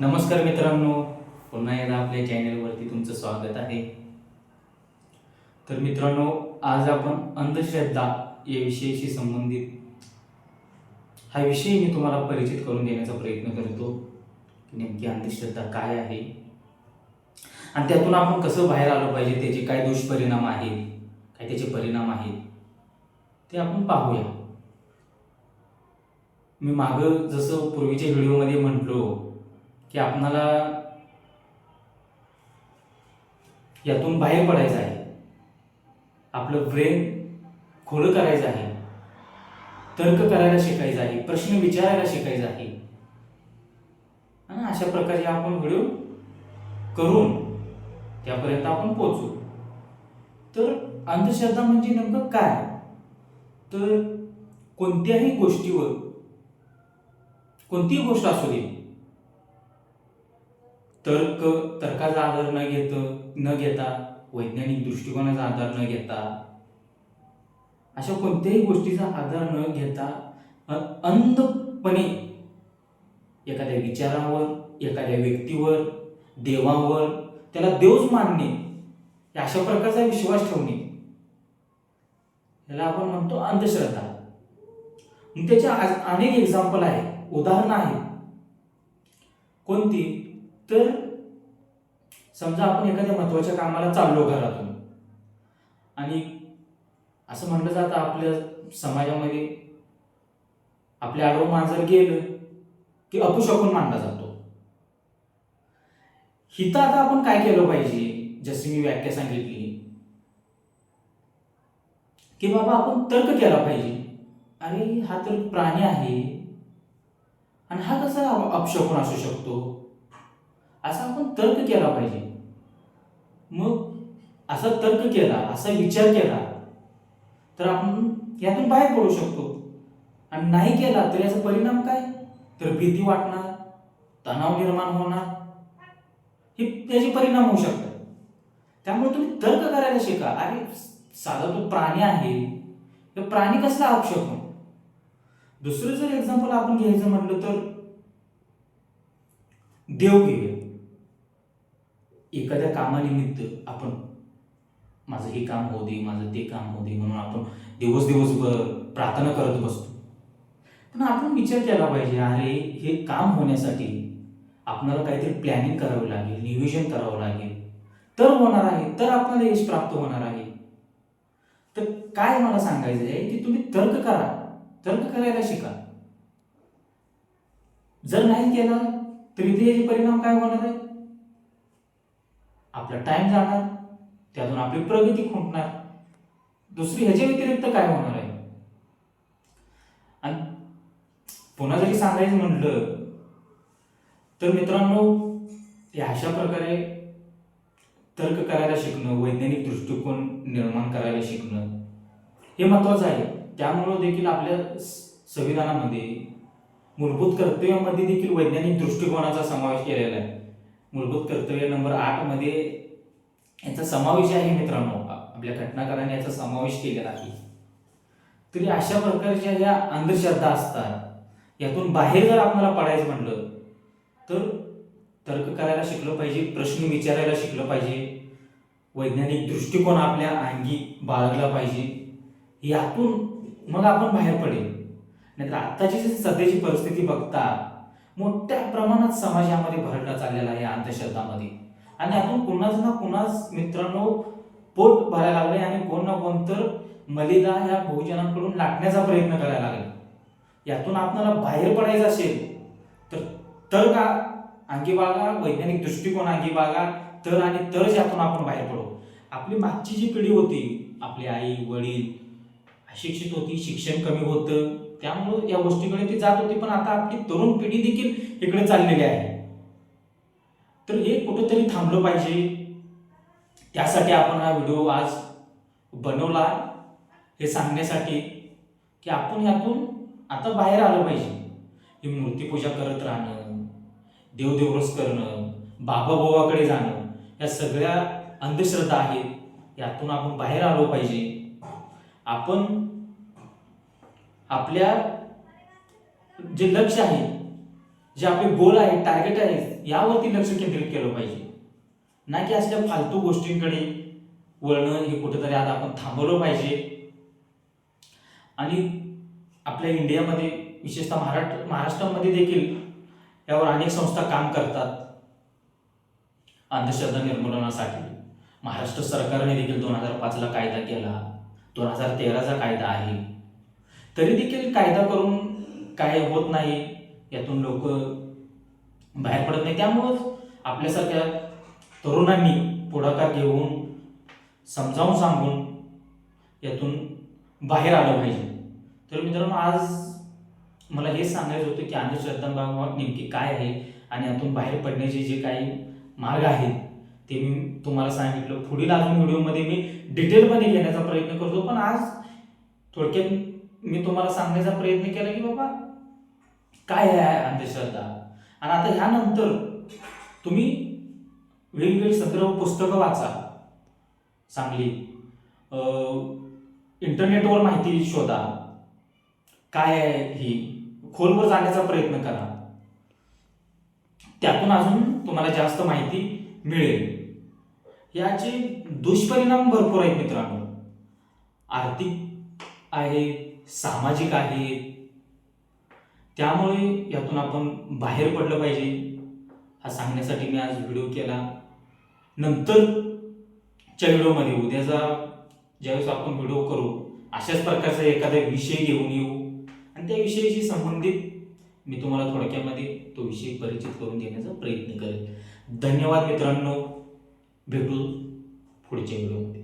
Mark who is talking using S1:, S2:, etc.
S1: नमस्कार मित्रांनो पुन्हा एकदा आपल्या चॅनेलवरती तुमचं स्वागत आहे. तर मित्रांनो आज आपण अंधश्रद्धा या विषयाशी संबंधित हा विषय मी तुम्हाला परिचित करून देण्याचा प्रयत्न करतो नेमकी अंधश्रद्धा काय आहे? आणि त्यातून आपण कसं बाहेर आलं पाहिजे त्याचे काय दुष्परिणाम आहेत काय त्याचे परिणाम आहेत ते आपण पाहूया. मी मागं जसं पूर्वीच्या व्हिडिओमध्ये म्हटलो की आपणाला यातून बाहेर पडायचं आहे. आपलं ब्रेन खोलं करायचं आहे. तर्क करायला शिकायचं आहे. प्रश्न विचारायला शिकायचं आहे. आणि अशा प्रकारे आपण व्हिडिओ करून त्यापर्यंत आपण पोचू तर अंधश्रद्धा म्हणजे नेमकं काय? तर कोणत्याही गोष्टीवर कोणतीही गोष्ट असू दे तर्क तर्काचा आधार न घेत न घेता वैज्ञानिक दृष्टिकोनाचा आधार न घेता अशा कोणत्याही गोष्टीचा आधार न घेता अंधपणे एखाद्या विचारावर एखाद्या व्यक्तीवर देवावर त्याला देवच मानणे या अशा प्रकारचा विश्वास ठेवणे याला आपण म्हणतो अंधश्रद्धा. त्याच्या त्याचे आज अनेक एक्झाम्पल आहे उदाहरणं आहेत. कोणती? तर समजा आपण एखाद्या महत्त्वाच्या कामाला चाललो घरातून आणि असं म्हटलं जातं आपल्या समाजामध्ये आपल्या आडवं मांजर गेलं की अपशकून मानला जातो. हिथं आता आपण काय केलं पाहिजे? जशी मी व्याख्या सांगितली. की बाबा आपण तर्क केला पाहिजे. अरे हा तर प्राणी आहे. आणि हा कसा अपशकून असू शकतो? असा आपण तर्क केला पाहिजे. मग असा तर्क केला असा विचार केला तर आपण यातून बाहेर पडू शकतो. आणि नाही केला तर याचा परिणाम काय? तर भीती वाटणार तणाव निर्माण होणार. हे त्याचे परिणाम होऊ शकतात. त्यामुळे तुम्ही तर्क करायला शिका. अरे साधा तो प्राणी आहे तर प्राणी कसला हो दुसरं जर एक्झाम्पल आपण घ्यायचं म्हटलं तर देव घेऊया एखाद्या कामानिमित्त आपण माझं हे काम होऊ दे माझं ते काम होऊ दे म्हणून आपण दिवस दिवसभर प्रार्थना करत बसतो. पण आपण विचार केला पाहिजे अरे हे काम होण्यासाठी आपणाला काहीतरी प्लॅनिंग करावं लागेल नियोजन करावं लागेल. तर होणार आहे तर आपल्याला यश प्राप्त होणार आहे. तर काय मला सांगायचं आहे की तुम्ही तर्क करा. तर्क करायला शिका. जर नाही केला तरी इथे परिणाम काय होणार आहे? आपला टाइम जाणार त्यातून आपली प्रगती खुंटणार. दुसरी ह्याच्या व्यतिरिक्त काय होणार आहे? आणि पुन्हा जरी सांगायचं म्हटलं तर मित्रांनो या अशा प्रकारे तर्क करायला शिकणं वैज्ञानिक दृष्टिकोन निर्माण करायला शिकणं हे महत्वाचं आहे. त्यामुळं देखील आपल्या स- संविधानामध्ये मूलभूत कर्तव्यामध्ये देखील वैज्ञानिक दृष्टिकोनाचा समावेश केलेला आहे. मूलभूत कर्तव्य नंबर आठमध्ये याचा समावेश आहे मित्रांनो. आपल्या घटनाकाराने याचा समावेश केलेला आहे. तरी अशा प्रकारच्या ज्या अंधश्रद्धा असतात यातून बाहेर जर आपल्याला पडायचं म्हटलं तर तर्क करायला शिकलं पाहिजे प्रश्न विचारायला शिकलं पाहिजे वैज्ञानिक दृष्टिकोन आपल्या अंगी बाळगला पाहिजे यातून मग आपण बाहेर पडेल. नाहीतर आत्ताची जी सध्याची परिस्थिती बघता मोठ्या प्रमाणात समाजामध्ये भरडला चाललेला आहे या अंधश्रद्धामध्ये. आणि आपण कुणाच ना कुणाच मित्रांनो पोट भरायला लागले आणि कोण ना कोण तर मलिदा ह्या बहुजनांकडून लाटण्याचा प्रयत्न करायला लागला. यातून आपल्याला बाहेर पडायचं असेल तर तर का अंगी बागा वैज्ञानिक दृष्टिकोन अंगी बागा तर आणि तरच यातून आपण बाहेर पडू. आपली मागची जी पिढी होती आपली आई वडील अशिक्षित होती शिक्षण कमी होतं त्यामुळं या गोष्टीकडे ती जात होती पण आता आपली तरुण पिढी देखील इकडे चाललेली आहे. तर हे कुठेतरी थांबलं पाहिजे. त्यासाठी आपण हा व्हिडिओ आज बनवला हे सांगण्यासाठी की आपण यातून आता बाहेर आलं पाहिजे. ही मूर्तीपूजा करत राहणं देवदेवरस करणं बाबाबोबाकडे जाणं या सगळ्या अंधश्रद्धा आहेत यातून आपण बाहेर आलो पाहिजे. आपण आपल्या जे लक्ष आहे जे आपले गोल आहे टार्गेट आहे यावरती लक्ष केंद्रित केलं पाहिजे. ना की असल्या फालतू गोष्टींकडे वळणं हे कुठेतरी आता आपण थांबवलं पाहिजे. आणि आपल्या इंडियामध्ये विशेषतः महाराष्ट्र महाराष्ट्रामध्ये देखील यावर अनेक संस्था काम करतात. अंधश्रद्धा निर्मूलनासाठी. महाराष्ट्र सरकारने देखील दोन हजार पाचला कायदा केला. दोन हजार तेराचा कायदा आहे. तरी देखील कायदा करून काय होत नाही यातून लोक बाहेर पडत नाही. त्यामुळंच आपल्यासारख्या तरुणांनी पुढाकार घेऊन समजावून सांगून यातून बाहेर आलं पाहिजे. तर मित्रांनो आज मला हेच सांगायचं होतं की अंधश्रद्धांबाबत नेमकी काय आहे आणि यातून बाहेर पडण्याचे जे काही मार्ग आहेत ते मी तुम्हाला सांगितलं. पुढील अजून व्हिडिओमध्ये मी डिटेलमध्ये घेण्याचा प्रयत्न करतो. पण आज थोडक्यात मी तुम्हाला सांगण्याचा प्रयत्न केला की बाबा काय आहे अंधश्रद्धा? आणि आता ह्यानंतर तुम्ही वेगवेगळी सत्र पुस्तकं वाचा. चांगली इंटरनेटवर माहिती शोधा. काय आहे ही? खोलवर जाण्याचा प्रयत्न करा. त्यातून अजून तुम्हाला जास्त माहिती मिळेल. याचे दुष्परिणाम भरपूर आहेत मित्रांनो. आर्थिक आहे सामाजिक आहेत त्यामुळे यातून आपण बाहेर पडलं पाहिजे हा सांगण्यासाठी मी आज व्हिडिओ केला. नंतरच्या व्हिडिओमध्ये उद्याचा ज्यावेळेस आपण व्हिडिओ करू अशाच प्रकारचा एखादा विषय घेऊन येऊ. आणि त्या विषयाशी संबंधित मी तुम्हाला थोडक्यामध्ये तो विषय परिचित करून देण्याचा प्रयत्न करेन. धन्यवाद मित्रांनो. भेटू पुढच्या व्हिडिओमध्ये